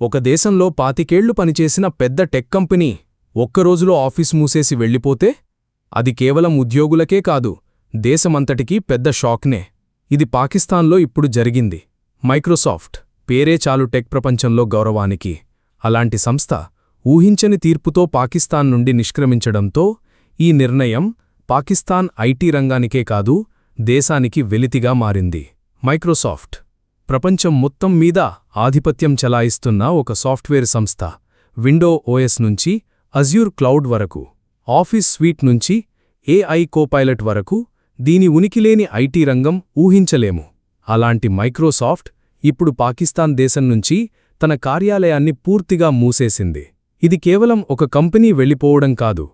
ఒక దేశంలో పాతికేళ్ళు పనిచేసిన పెద్ద టెక్ కంపెనీ ఒక్కరోజులో ఆఫీస్ మూసేసి వెళ్ళిపోతే అది కేవలం ఉద్యోగులకే కాదు దేశమంతటికీ పెద్ద షాక్నే. ఇది పాకిస్తాన్లో ఇప్పుడు జరిగింది. మైక్రోసాఫ్ట్ పేరే చాలు టెక్ ప్రపంచంలో గౌరవానికి. అలాంటి సంస్థ ఊహించని తీర్పుతో పాకిస్తాన్ నుండి నిష్క్రమించడంతో ఈ నిర్ణయం పాకిస్తాన్ ఐటీ రంగానికే కాదు దేశానికి వెలితిగా మారింది. మైక్రోసాఫ్ట్ ప్రపంచం మొత్తం మీద ఆధిపత్యం చలాయిస్తున్న ఒక సాఫ్ట్వేర్ సంస్థ విండో ఓఎస్ నుంచి అజ్యూర్ క్లౌడ్ వరకు ఆఫీస్ స్వీట్ నుంచి ఏఐ కోపైలట్ వరకు దీని ఉనికిలేని ఐటీ రంగం ఊహించలేము. అలాంటి మైక్రోసాఫ్ట్ ఇప్పుడు పాకిస్తాన్ దేశం నుంచి తన కార్యాలయాన్ని పూర్తిగా మూసేసింది. ఇది కేవలం ఒక కంపెనీ వెళ్ళిపోవడం కాదు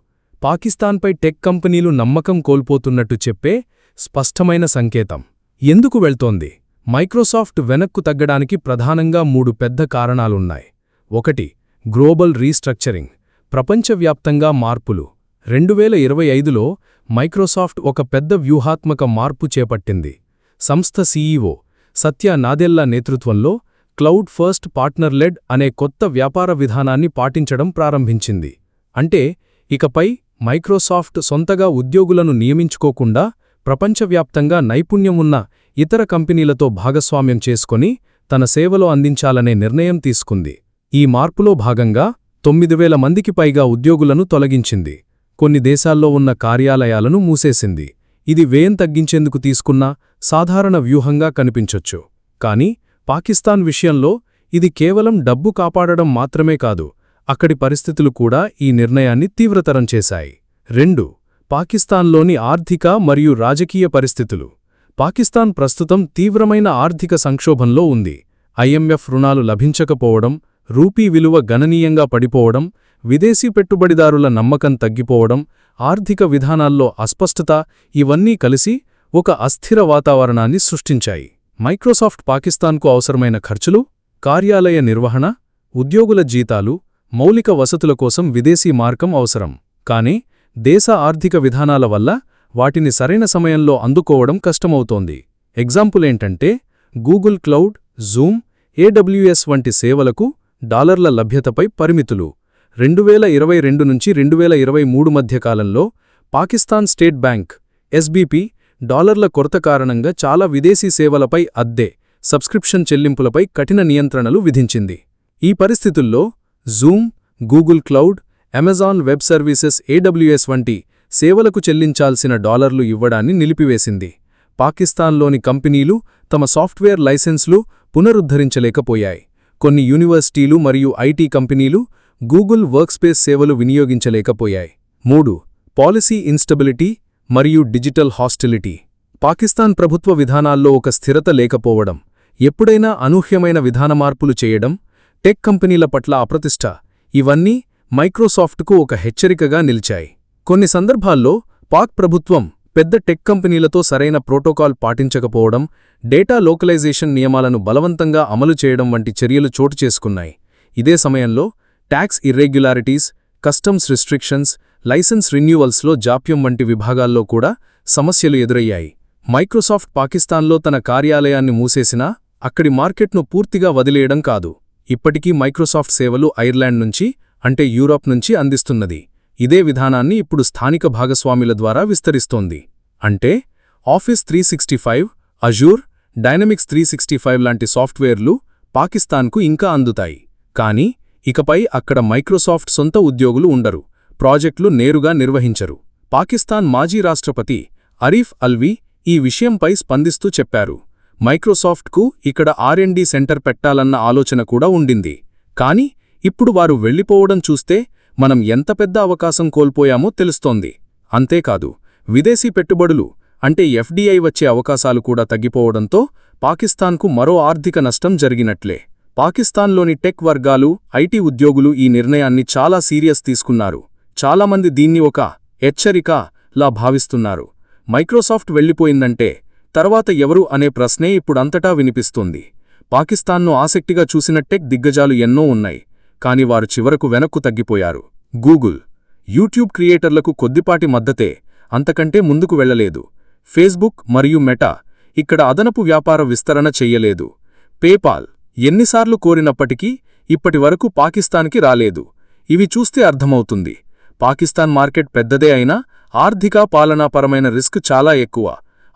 పాకిస్తాన్పై టెక్ కంపెనీలు నమ్మకం కోల్పోతున్నట్టు చెప్పే స్పష్టమైన సంకేతం. ఎందుకు వెళ్తోంది? మైక్రోసాఫ్ట్ వెనక్కు తగ్గడానికి ప్రధానంగా మూడు పెద్ద కారణాలున్నాయి. ఒకటి గ్లోబల్ రీస్ట్రక్చరింగ్. ప్రపంచవ్యాప్తంగా మార్పులు. రెండువేల ఇరవై ఐదులో మైక్రోసాఫ్ట్ ఒక పెద్ద వ్యూహాత్మక మార్పు చేపట్టింది. సంస్థ సీఈఓ సత్య నాదెల్లా నేతృత్వంలో క్లౌడ్ ఫస్ట్ పార్ట్నర్ లెడ్ అనే కొత్త వ్యాపార విధానాన్ని పాటించడం ప్రారంభించింది. అంటే ఇకపై మైక్రోసాఫ్ట్ సొంతగా ఉద్యోగులను నియమించుకోకుండా ప్రపంచవ్యాప్తంగా నైపుణ్యం ఉన్న ఇతర కంపెనీలతో భాగస్వామ్యం చేసుకొని తన సేవలో అందించాలనే నిర్ణయం తీసుకుంది. ఈ మార్పులో భాగంగా తొమ్మిది వేల మందికి పైగా ఉద్యోగులను తొలగించింది. కొన్ని దేశాల్లో ఉన్న కార్యాలయాలను మూసేసింది. ఇది వ్యయం తగ్గించేందుకు తీసుకున్న సాధారణ వ్యూహంగా కనిపించొచ్చు. కాని పాకిస్తాన్ విషయంలో ఇది కేవలం డబ్బు కాపాడడం మాత్రమే కాదు అక్కడి పరిస్థితులు కూడా ఈ నిర్ణయాన్ని తీవ్రతరం చేశాయి. రెండు పాకిస్తాన్లోని ఆర్థిక మరియు రాజకీయ పరిస్థితులు. పాకిస్తాన్ ప్రస్తుతం తీవ్రమైన ఆర్థిక సంక్షోభంలో ఉంది. ఐఎంఎఫ్ రుణాలు లభించకపోవడం రూపీ విలువ గణనీయంగా పడిపోవడం విదేశీ పెట్టుబడిదారుల నమ్మకం తగ్గిపోవడం ఆర్థిక విధానాల్లో అస్పష్టత ఇవన్నీ కలిసి ఒక అస్థిర వాతావరణాన్ని సృష్టించాయి. మైక్రోసాఫ్ట్ పాకిస్తాన్కు అవసరమైన ఖర్చులు కార్యాలయ నిర్వహణ ఉద్యోగుల జీతాలు మౌలిక వసతుల కోసం విదేశీ మార్గం అవసరం. కానీ దేశ ఆర్థిక విధానాల వల్ల వాటిని సరైన సమయంలో అందుకోవడం కష్టమవుతోంది. ఎగ్జాంపుల్ ఏంటంటే గూగుల్ క్లౌడ్ జూమ్ ఏడబ్ల్యూఎస్ వంటి సేవలకు డాలర్ల లభ్యతపై పరిమితులు. రెండువేల ఇరవై రెండు నుంచి రెండువేల ఇరవై మూడు మధ్య కాలంలో పాకిస్తాన్ స్టేట్ బ్యాంక్ ఎస్బీపీ డాలర్ల కొరత కారణంగా చాలా విదేశీ సేవలపై అద్దె సబ్స్క్రిప్షన్ చెల్లింపులపై కఠిన నియంత్రణలు విధించింది. ఈ పరిస్థితుల్లో Zoom Google cloud Amazon web services AWS వంటి సేవలకు చెల్లించాల్సిన డాలర్లు ఇవ్వడాన్ని నిలిపివేసింది. పాకిస్తాన్లోని కంపెనీలు తమ సాఫ్ట్వేర్ లైసెన్స్లు పునరుద్ధరించలేకపోయాయి. కొన్ని యూనివర్సిటీలు మరియు ఐటీ కంపెనీలు గూగుల్ వర్క్స్పేస్ సేవలు వినియోగించలేకపోయాయి. మూడు పాలసీ ఇన్స్టబిలిటీ మరియు డిజిటల్ హాస్టిలిటీ. పాకిస్తాన్ ప్రభుత్వ విధానాల్లో ఒక స్థిరత లేకపోవడం ఎప్పుడైనా అనూహ్యమైన విధాన మార్పులు చేయడం టెక్ కంపెనీల పట్ల అప్రతిష్ట ఇవన్నీ మైక్రోసాఫ్ట్కు ఒక హెచ్చరికగా నిలిచాయి. కొన్ని సందర్భాల్లో పాక్ ప్రభుత్వం పెద్ద టెక్ కంపెనీలతో సరైన ప్రోటోకాల్ పాటించకపోవడం డేటా లోకలైజేషన్ నియమాలను బలవంతంగా అమలు చేయడం వంటి చర్యలు చోటు చేసుకున్నాయి. ఇదే సమయంలో tax irregularities customs restrictions licence రిన్యూవల్స్లో జాప్యం వంటి విభాగాల్లో కూడా సమస్యలు ఎదురయ్యాయి. మైక్రోసాఫ్ట్ పాకిస్తాన్లో తన కార్యాలయాన్ని మూసేసినా అక్కడి మార్కెట్ను పూర్తిగా వదిలేయడం కాదు. ఇప్పటికీ మైక్రోసాఫ్ట్ సేవలు ఐర్లాండ్ నుంచి అంటే యూరోప్ నుంచి అందిస్తున్నది. ఇదే విధానాన్ని ఇప్పుడు స్థానిక భాగస్వాముల ద్వారా విస్తరిస్తోంది. అంటే office three sixty five Azure dynamics three sixty five లాంటి సాఫ్ట్వేర్లు పాకిస్తాన్కు ఇంకా అందుతాయి. కానీ ఇకపై అక్కడ మైక్రోసాఫ్ట్ సొంత ఉద్యోగులు ఉండరు ప్రాజెక్టులు నేరుగా నిర్వహించరు. పాకిస్తాన్ మాజీ రాష్ట్రపతి అరీఫ్ అల్వీ ఈ విషయంపై స్పందిస్తూ చెప్పారు. మైక్రోసాఫ్ట్కు ఇక్కడ ఆర్ఎండి సెంటర్ పెట్టాలన్న ఆలోచన కూడా ఉండింది. కాని ఇప్పుడు వారు వెళ్ళిపోవడం చూస్తే మనం ఎంత పెద్ద అవకాశం కోల్పోయామో తెలుస్తోంది. అంతేకాదు విదేశీ పెట్టుబడులు అంటే ఎఫ్డీఐ వచ్చే అవకాశాలు కూడా తగ్గిపోవడంతో పాకిస్తాన్కు మరో ఆర్థిక నష్టం జరిగినట్లే. పాకిస్తాన్లోని టెక్ వర్గాలు ఐటీ ఉద్యోగులు ఈ నిర్ణయాన్ని చాలా సీరియస్ తీసుకున్నారు. చాలామంది దీన్ని ఒక హెచ్చరిక లా భావిస్తున్నారు. మైక్రోసాఫ్ట్ వెళ్ళిపోయిందంటే తర్వాత ఎవరు అనే ప్రశ్నే ఇప్పుడంతటా వినిపిస్తోంది. పాకిస్తాన్ను ఆసక్తిగా చూసిన టెక్ దిగ్గజాలు ఎన్నో ఉన్నాయి. కాని వారు చివరకు వెనక్కు తగ్గిపోయారు. గూగుల్ యూట్యూబ్ క్రియేటర్లకు కొద్దిపాటి మద్దతే అంతకంటే ముందుకు వెళ్ళలేదు ఫేస్బుక్ మరియు మెటా ఇక్కడ అదనపు వ్యాపార విస్తరణ చెయ్యలేదు పేపాల్ ఎన్నిసార్లు కోరినప్పటికీ ఇప్పటివరకు పాకిస్తాన్కి రాలేదు. ఇవి చూస్తే అర్థమవుతుంది. పాకిస్తాన్ మార్కెట్ పెద్దదే అయినా ఆర్థిక పాలనాపరమైన రిస్క్ చాలా ఎక్కువ.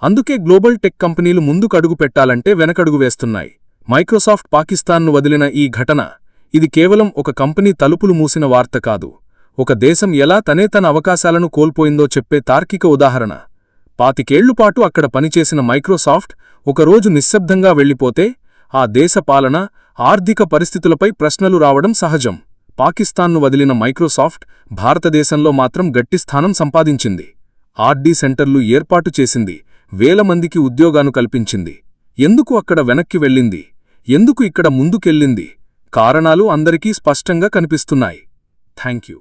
అందుకే గ్లోబల్ టెక్ కంపెనీలు ముందుకు అడుగు పెట్టాలంటే వెనకడుగు వేస్తున్నాయి. మైక్రోసాఫ్ట్ పాకిస్తాన్ను వదిలిన ఈ ఘటన ఇది కేవలం ఒక కంపెనీ తలుపులు మూసిన వార్త కాదు. ఒక దేశం ఎలా తనే తన అవకాశాలను కోల్పోయిందో చెప్పే తార్కిక ఉదాహరణ. పాతికేళ్ళుపాటు అక్కడ పనిచేసిన మైక్రోసాఫ్ట్ ఒకరోజు నిశ్శబ్దంగా వెళ్ళిపోతే ఆ దేశ పాలన ఆర్థిక పరిస్థితులపై ప్రశ్నలు రావడం సహజం. పాకిస్తాన్ను వదిలిన మైక్రోసాఫ్ట్ భారతదేశంలో మాత్రం గట్టి స్థానం సంపాదించింది. ఆర్డీ సెంటర్లు ఏర్పాటు చేసింది వేల మందికి ఉద్యోగాను కల్పించింది. ఎందుకు అక్కడ వెనక్కి వెళ్ళింది? ఎందుకు ఇక్కడ ముందుకెళ్ళింది? కారణాలు అందరికీ స్పష్టంగా కనిపిస్తున్నాయి. Thank you.